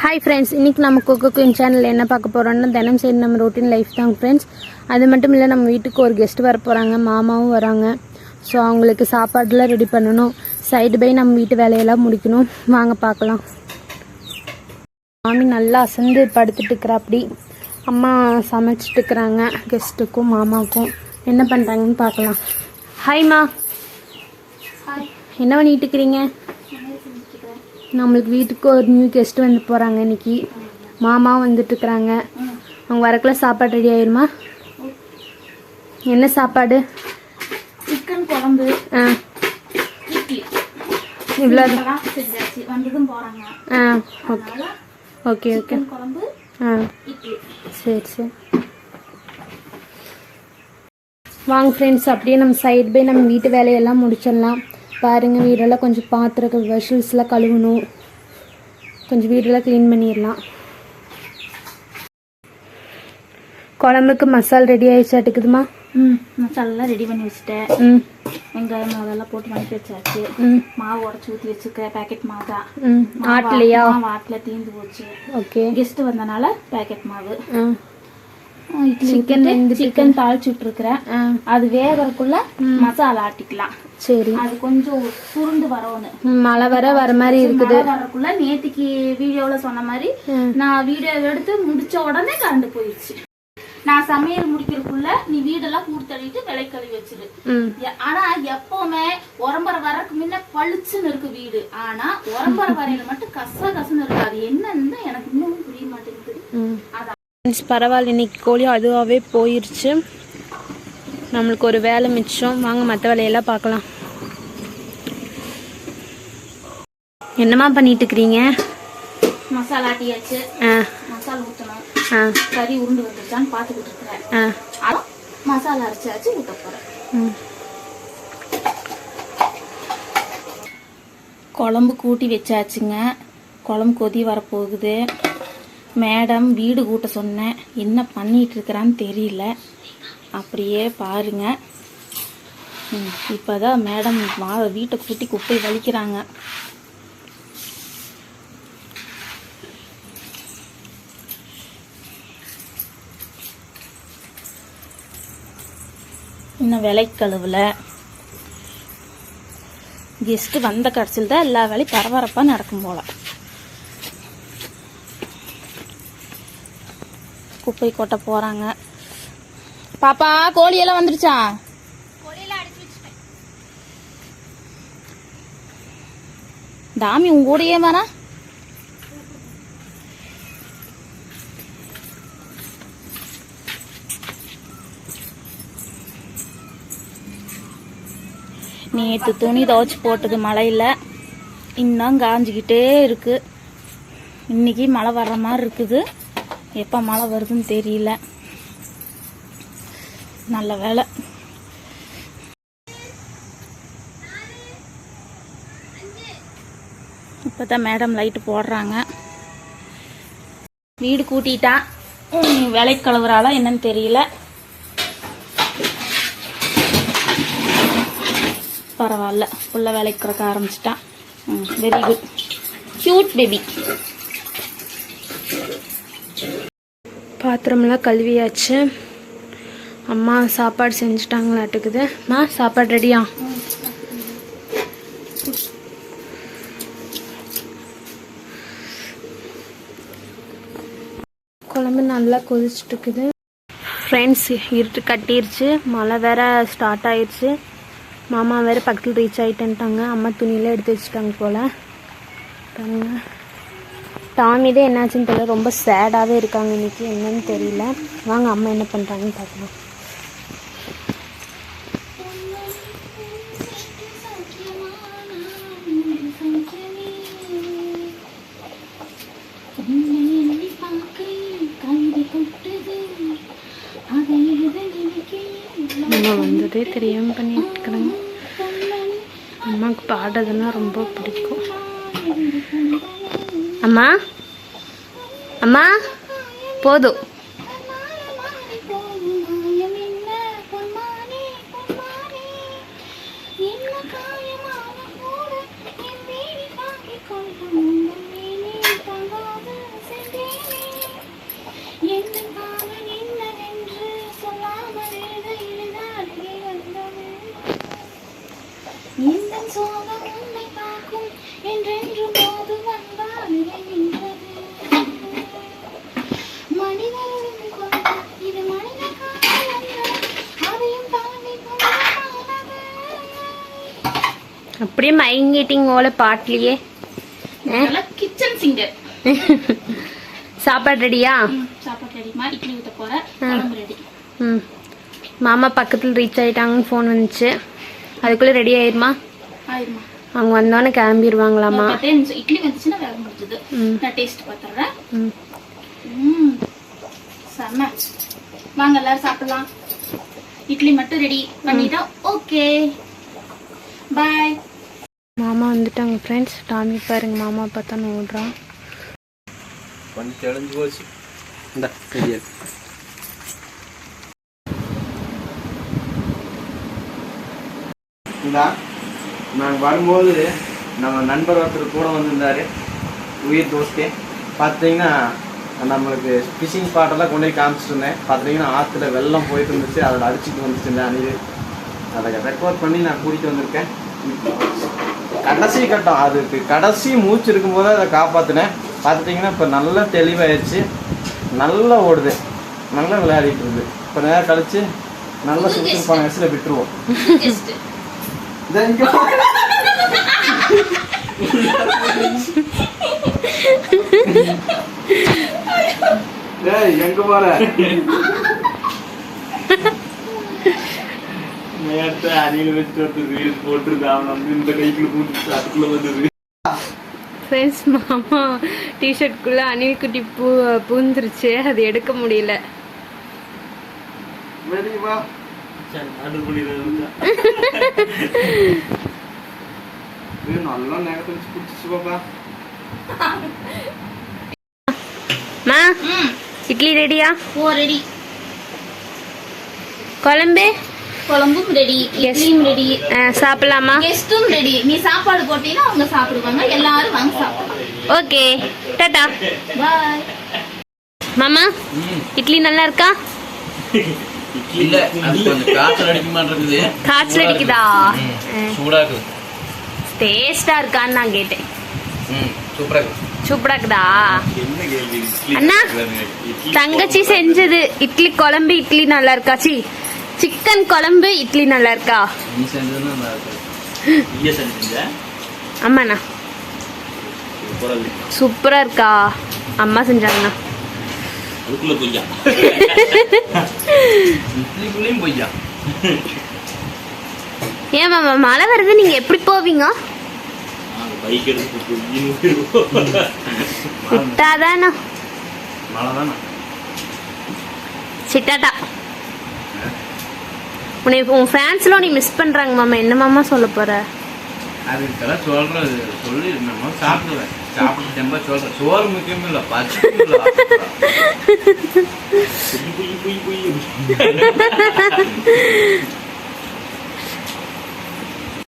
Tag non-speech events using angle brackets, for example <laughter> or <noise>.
Hi friends இன்றைக்கி நம்ம குக்கு queen சேனலில் என்ன பார்க்க போகிறோம்னா தினம் சரி நம்ம ரொட்டீன் லைஃப் தான் ஃப்ரெண்ட்ஸ் அது மட்டும் இல்லை நம்ம வீட்டுக்கு ஒரு கெஸ்ட் வர போகிறாங்க மாமாவும் வராங்க. ஸோ அவங்களுக்கு சாப்பாடுலாம் ரெடி பண்ணணும். சைடு பை நம்ம வீட்டு வேலையெல்லாம் முடிக்கணும். வாங்க பார்க்கலாம். மாமி நல்லா அசந்து படுத்துட்டு இருக்கிறாப்படி. அம்மா சமைச்சிட்டு இருக்கிறாங்க கெஸ்ட்டுக்கும் மாமாவுக்கும். என்ன பண்ணுறாங்கன்னு பார்க்கலாம். ஹாய்மா என்ன பண்ணிட்டு இருக்கிறீங்க? நம்மளுக்கு வீட்டுக்கு ஒரு நியூ கெஸ்ட் வந்து போகிறாங்க இன்னைக்கு. மாமா வந்துட்டு இருக்கிறாங்க அவங்க வரக்குள்ள சாப்பாடு ரெடி ஆயிருமா? என்ன சாப்பாடு? சிக்கன் குழம்பு. ஆ. இவ்வளோ ஆ ஓகே ஓகே ஓகே ஆ. சரி சரி. வாங்க ஃப்ரெண்ட்ஸ் அப்படியே நம்ம சைடு பை நம்ம வீட்டு வேலையெல்லாம் முடிச்சிடலாம். பாருங்கள் வீடெல்லாம் கொஞ்சம் பாத்திரம் வெஷல்ஸ்லாம் கழுவணும். கொஞ்சம் வீடெல்லாம் க்ளீன் பண்ணிடலாம். குழம்புக்கு மசால் ரெடி ஆயிடுச்சாட்டுக்குதுமா ம் மசாலெல்லாம் ரெடி பண்ணி வச்சுட்டேன். ம். வெங்காயம் மிளகாலாம் போட்டு வதக்கி வச்சாச்சு. ம். மாவு உடச்சி ஊற்றி வச்சுருக்கேன் பேக்கெட் மாவு. தான் ம் ஆட்டலையா? ஆட்டில் தீந்து போச்சு. ஓகே. கெஸ்ட் வந்தனால பேக்கெட் மாவு. Chicken சிக்கன் சிக்கன் தாளிச்சு விட்டுருக்குறேன் அது வேகறதுக்குள்ள மசாலா ஆட்டிக்கலாம். சரி. அது கொஞ்சம் சுருண்டு வரணும் மழை வர வர மாதிரி இருக்குது. மழை வர்றதுக்குள்ள நேத்திக்கு வீடியோல சொன்ன மாதிரி. நான் வீடியோ எடுத்து முடிச்ச உடனே கரண்ட் போயிடுச்சு நான் சமையல் முடிக்கிறதுக்குள்ள நீ வீடெல்லாம் கூடு தள்ளிட்டு விலை கழுவி வச்சிரு. ஆனா எப்பவுமே உரம்பரை வர்றதுக்கு முன்ன பளிச்சுன்னு இருக்கு வீடு. ஆனா உரம்பரை வரையில மட்டும் கச கசன்னு இருக்கு. அது என்னன்னு எனக்கு இன்னமும் புரிய மாட்டேங்குது ம் ஃப்ரெண்ட்ஸ் பரவாயில்ல இன்னைக்கு கோழி அதுவாகவே போயிருச்சு. நம்மளுக்கு ஒரு வேலை மிச்சம். வாங்க மற்ற வேலையெல்லாம் பார்க்கலாம். என்னம்மா பண்ணிட்டு இருக்கிறீங்க மசாலா ஆட்டியாச்சு. மசாலா ஊத்தணும். ஆ. கறி உருண்டு வந்துருச்சான்னு பாத்துக்கிட்டு இருக்கிறேன். மசாலா அரைச்சாச்சு போறேன். ம். குழம்பு கூட்டி வச்சாச்சுங்க. குழம்பு கொதி வரப்போகுது. மேடம் வீடு கூட்ட சொன்னேன் என்ன பண்ணிகிட்டு இருக்கிறான்னு தெரியல. அப்படியே பாருங்கள் இப்போ தான் மேடம் வா வீட்டை கூட்டி குப்பை வலிக்கிறாங்க. இன்னும் விலை கெஸ்ட்டு வந்த கடைசியில் தான் எல்லா வேலையும் பரபரப்பாக நடக்கும் போல. குப்பை கொட்ட போறாங்க. பாப்பா கோழி எல்லாம் வந்துருச்சா டாமி உங்க கூடயே வேணா நேற்று துணி துவைச்சு போட்டது மழையில். இன்னும் காஞ்சிக்கிட்டே இருக்கு. இன்னைக்கு மழை வர்ற மாதிரி இருக்குது. எப்போ மழை வருதுன்னு தெரியல. நல்ல வேலை. இப்போ தான் மேடம் லைட்டு போடுறாங்க. வீடு கூட்டிட்டா வேலைக்கு கழுவுறாளா என்னன்னு தெரியல. பரவாயில்ல ஃபுல்லாக வேலைக்கு கிடக்க ஆரம்பிச்சிட்டான் வெரி குட் க்யூட் பேபி பாத்திரமெல்லாம் கழுவியாச்சு. அம்மா சாப்பாடு செஞ்சுட்டாங்களாட்டுக்குது. அம்மா சாப்பாடு ரெடியா? குழம்பு நல்லா கொதிச்சுட்டுக்குது. ஃப்ரெண்ட்ஸ் இருட்டு கட்டிருச்சு. மழை வேற ஸ்டார்ட் ஆயிடுச்சு மாமா வேற பக்கத்தில் ரீச் ஆகிட்டேன்ட்டாங்க அம்மா துணியெல்லாம் எடுத்து வச்சுட்டாங்க போல். பாருங்கள் டாமி தான் என்னாச்சுன்னு தெரியல. ரொம்ப சேடாகவே இருக்காங்க இன்னைக்கு. என்னன்னு தெரியல. வாங்க அம்மா என்ன பண்ணுறாங்கன்னு பார்க்கலாம். அம்மா வந்ததே தெரியாமல் பண்ணிட்டு இருக்கிறாங்க அம்மாவுக்கு பாடுறதுன்னா ரொம்ப பிடிக்கும். அம்மா? அம்மா? போதும். எந்த சோகம் உன்னை பார்க்கும் என்றென்றும் அப்படியே மயங்கிட்டிங் ஓல பாட்டிலேயே. கிச்சன் சிங்கர் சாப்பாடு ரெடியா சாப்பாடு ரெடிமா இட்லி ஊத்த போறேன் குழம்பு ரெடி ம். மாமா பக்கத்தில் ரீச் ஆயிட்டாங்கன்னு ஃபோன் வந்துச்சு. அதுக்குள்ளே ரெடி ஆயிருமா? ஆயிருமா. அவங்க வந்தோடனே கிளம்பிடுவாங்களாமா இட்லி வந்துச்சுன்னா வேலை முடிஞ்சது. ம். நான் டேஸ்ட் ம். செம்ம வாங்க எல்லாரும் சாப்பிடலாம். இட்லி மட்டும் ரெடி பண்ணிட்டா ஓகே பாய் மாமா வந்துட்டாங்க ஃப்ரெண்ட்ஸ் டாமி பாருங்க மாமா பார்த்தா ஓடுறான் கொஞ்சம் தெளிஞ்சு போச்சு. இந்த சரியா இந்தா நாங்கள் வரும்போது நம்ம நண்பர் ஒருத்தர் கூட வந்திருந்தாரு. உயிர் தோஸ்தே. பார்த்தீங்கன்னா நம்மளுக்கு ஃபிஷிங் ஸ்பாட்டெல்லாம் கொண்டு போய் காமிச்சிட்டு இருந்தேன். பார்த்தீங்கன்னா ஆற்றுல வெள்ளம் போயிட்டு இருந்துச்சு. அதில் அடிச்சுட்டு வந்துச்சு இந்த அணில். அதை ரெக்கார்ட் பண்ணி நான் கூட்டிகிட்டு வந்திருக்கேன். கடைசி கட்டம் அதுக்கு கடைசி மூச்சு இருக்கும்போது அதை காப்பாற்றினேன் பார்த்துட்டிங்கன்னா இப்போ நல்லா தெளிவாயிடுச்சு நல்லா ஓடுது. நல்லா விளையாடிட்டு இருக்குது இப்போ நேரம் கழிச்சு நல்லா சுற்றுப்பான வயசில் விட்டுருவோம். <laughs> எங்க போற? நேரத்தை அணியில் வச்சு ஒருத்தர் ரீல்ஸ் போட்டிருக்கான் வந்து இந்த கைக்குள்ள போட்டு அதுக்குள்ள வந்தது ஃப்ரெண்ட்ஸ் மாமா டிஷர்ட்குள்ளே அணில் குட்டி பூ பூந்துருச்சு அது எடுக்க முடியல நல்லா பாப்பா ம் இட்லி ரெடியா ஓ ரெடி குழம்பு குழம்பும் ரெடி இட்லியும் ரெடி சாப்பிடலாமா? கெஸ்டும் ரெடி நீ சாப்பாடு போட்டீங்கன்னா அவங்க சாப்பிடுவாங்க. எல்லாரும் வாங்க சாப்பிடலாம். ஓகே. டாடா. பாய் மாமா இட்லி நல்லா இருக்கா? இல்ல அது கொஞ்சம் காய்ச்சல் அடிக்க மாட்டேங்குது காய்ச்சல் அடிக்குதா? சூடா இருக்குது. டேஸ்டா இருக்கான்னு நான் கேட்டேன். ம் சூப்பரா இருக்குதா. இட்லி அண்ணா தங்கச்சி செஞ்சது. இட்லி குழம்பு இட்லி நல்லா இருக்கா? சி சிக்கன் குழம்பு இட்லி நல்லா இருக்கா ஆமாண்ணா. சூப்பரா இருக்கு அம்மா செஞ்சாங்கண்ணா. ஏன் மாமா மழை வருது நீங்க எப்படி போவீங்க? நாங்க பைக் எடுத்து பொய்யின்னு போயிருவோம் விட்டாதானா மழை தானே. சிட்டாட்டா. உன்னை உன் ஃபேன்ஸ்லாம் நீ மிஸ் பண்றாங்க மாமா. என்ன மாமா சொல்ல போற? அதுக்கெல்லாம் சொல்றது சொல்லி நம்ம சாப்பிடுவேன். சாப்பிட்டு தெம்பா சொல்றேன். சோறு முக்கியம் இல்ல பச்சை <laughs> பொய் பொய் பொய் பொய். <laughs>